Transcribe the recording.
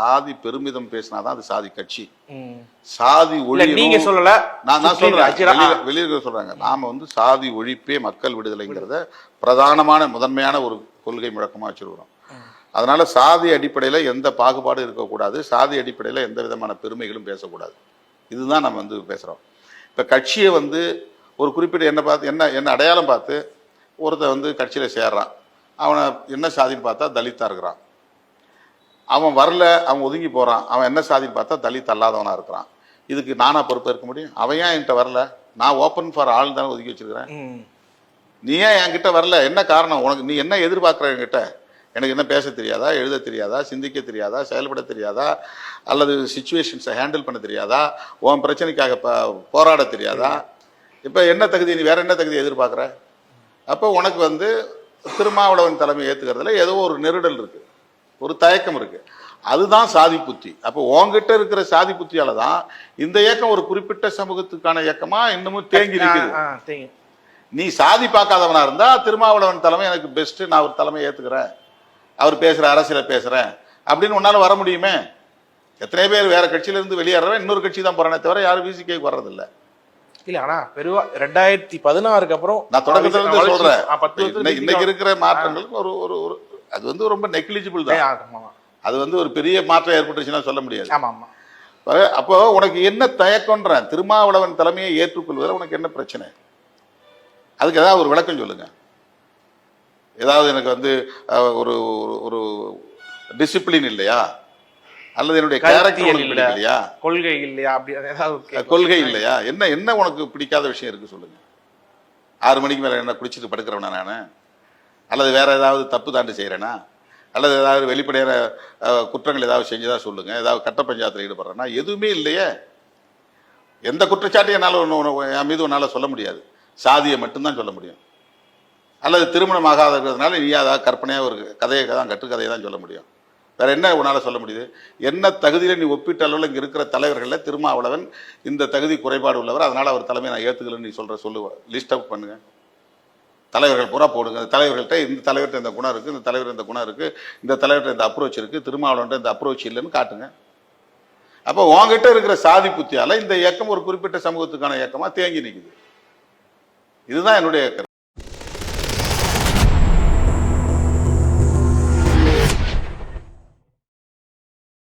சாதி பெருமிதம் பேசினாதான் அது சாதி கட்சி. சாதி ஒழியணும். நீங்க சொல்லல. நான் சொல்றேன். வெளியில- சொல்றாங்க. நாம வந்து சாதி ஒழிப்பே மக்கள் விடுதலைங்கிறத பிரதானமான முதன்மையான ஒரு கொள்கை முழக்கமா வச்சிருக்கிறோம். அதனால சாதி அடிப்படையில எந்த பாகுபாடும் இருக்கக்கூடாது. சாதி அடிப்படையில எந்த விதமான பெருமைகளும் பேசக்கூடாது. இதுதான் நம்ம வந்து பேசுறோம். இப்ப கட்சியை வந்து ஒரு குறிப்பிட்ட என்ன பார்த்து என்ன என்ன அடையாளம் பார்த்து ஒருத்தன் வந்து கட்சியில சேர்றான். அவனை என்ன சாதின்னு பார்த்தா தலித்தா இருக்கிறான். அவன் வரல அவன் ஒதுங்கி போறான். அவன் என்ன சாதின்னு பார்த்தா தலித் அல்லாதவனா இருக்கிறான். இதுக்கு நானா பொறுப்பு இருக்க முடியும்? அவன் ஏன் என்கிட்ட வரல? நான் ஓப்பன் ஃபார் ஆள் தானே ஒதுக்கி வச்சிருக்கிறேன். நீ ஏன் என்கிட்ட வரல? என்ன காரணம்? உனக்கு நீ என்ன எதிர்பார்க்குற என்கிட்ட? எனக்கு என்ன பேச தெரியாதா எழுத தெரியாதா சிந்திக்க தெரியாதா செயல்பட தெரியாதா அல்லது சுச்சுவேஷன்ஸை ஹேண்டில் பண்ண தெரியாதா உன் பிரச்சனைக்காக போராட தெரியாதா? இப்போ என்ன தகுதி? நீ வேற என்ன தகுதி எதிர்பார்க்குற? அப்போ உனக்கு வந்து திருமாவளவன் தலைமை ஏற்றுக்கிறதுல ஏதோ ஒரு நெருடல் இருக்கு. ஒரு தயக்கம் இருக்கு. அதுதான் சாதி புத்தி. அப்போ உன்கிட்ட இருக்கிற சாதி புத்தியால தான் இந்த இயக்கம் ஒரு குறிப்பிட்ட சமூகத்துக்கான இயக்கமா இன்னமும் தேங்கி தெரியும். நீ சாதி பார்க்காதவனா இருந்தா திருமாவளவன் தலைமை எனக்கு பெஸ்ட் நான் அவர் தலைமை ஏத்துக்கிறேன். அவர் பேசுற அரசியல பேசுறேன். அப்படின்னு உன்னால வர முடியுமே? எத்தனை பேர் வேற கட்சியில இருந்து வெளியேறவன் இன்னொரு கட்சி தான் போறானே தவிர யாரும் விசிகேக்கு வர்றதில்ல. இல்ல ஆனா பெருவா ரெண்டாயிரத்தி பதினாறுக்கு அப்புறம் நான் தொடக்கத்துல இருந்து சொல்றேன். இன்னைக்கு- இருக்கிற மாற்றங்களுக்கு ஒரு ஒரு ஒரு அது வந்து ரொம்ப நெக்லிஜிபிள் தான். அது வந்து ஒரு பெரிய மாற்றம் ஏற்பட்டுச்சுன்னா சொல்ல முடியாது. ஆமா ஆமா. அப்ப- உனக்கு என்ன தயக்கம்ன்றேன் திருமாவளவன் தலைமையை ஏற்றுக்கொள்வதில் உனக்கு என்ன பிரச்சனை? அதுக்கு ஏதாவது ஒரு விளக்கம் சொல்லுங்க. ஏதாவது எனக்கு வந்து ஒரு ஒரு- டிசிப்ளின் இல்லையா? அல்லது என்னுடைய கேரக்டர் கருத்தியல் உனக்கு இல்ல. பிடிக்கலையா? கொள்கை இல்லையா? அப்படி ஏதாவது. கொள்கை இல்லையா? என்ன என்ன உனக்கு பிடிக்காத விஷயம் இருக்கு சொல்லுங்க. ஆறு மணிக்கு மேல என்ன குடிச்சிட்டு படுக்கிறவனா நானு? அல்லது வேற ஏதாவது தப்பு தாண்டு செய்கிறேனா அல்லது ஏதாவது வெளிப்படையான குற்றங்கள் ஏதாவது செஞ்சதா சொல்லுங்க. ஏதாவது கட்ட பஞ்சாயத்தில் ஈடுபடுறேன்னா எதுவுமே இல்லையே. எந்த குற்றச்சாட்டையும் என்னால் ஒன்று என் மீது உன்னால் சொல்ல முடியாது. சாதியை மட்டும்தான் சொல்ல முடியும். அல்லது திருமணம் ஆகாத இருக்கிறதுனால நீ அதாவது கற்பனையாக ஒரு கதையை தான் கட்டுக்கதையை தான் சொல்ல முடியும். வேற என்ன உன்னால் சொல்ல முடியுது? என்ன தகுதியில் நீ ஒப்பீட்ட அளவில் இங்கே இருக்கிற தலைவர்களில் திருமாவளவன் இந்த தகுதி குறைபாடு உள்ளவர் அதனால் அவர் தலைமையை நான் ஏற்றுக்கலன்னு நீ சொல்கிற சொல்லுவ லிஸ்ட் அவுட் பண்ணுங்கள் தலைவர்கள் பூரா போடுங்க. தலைவர்கள்ட்ட இந்த தலைவர்கிட்ட இந்த குணம் இருக்குது இந்த தலைவர் இந்த குணம் இருக்குது இந்த தலைவர்கிட்ட இந்த அப்ரோச் இருக்குது திருமாவளவன்ட்ட இந்த அப்ரோச் இல்லைன்னு காட்டுங்க. அப்போ உங்ககிட்ட இருக்கிற சாதி புத்தியால் இந்த இயக்கம் ஒரு குறிப்பிட்ட சமூகத்துக்கான இயக்கமாக தேங்கி நிற்குது இதுதான் என்னுடைய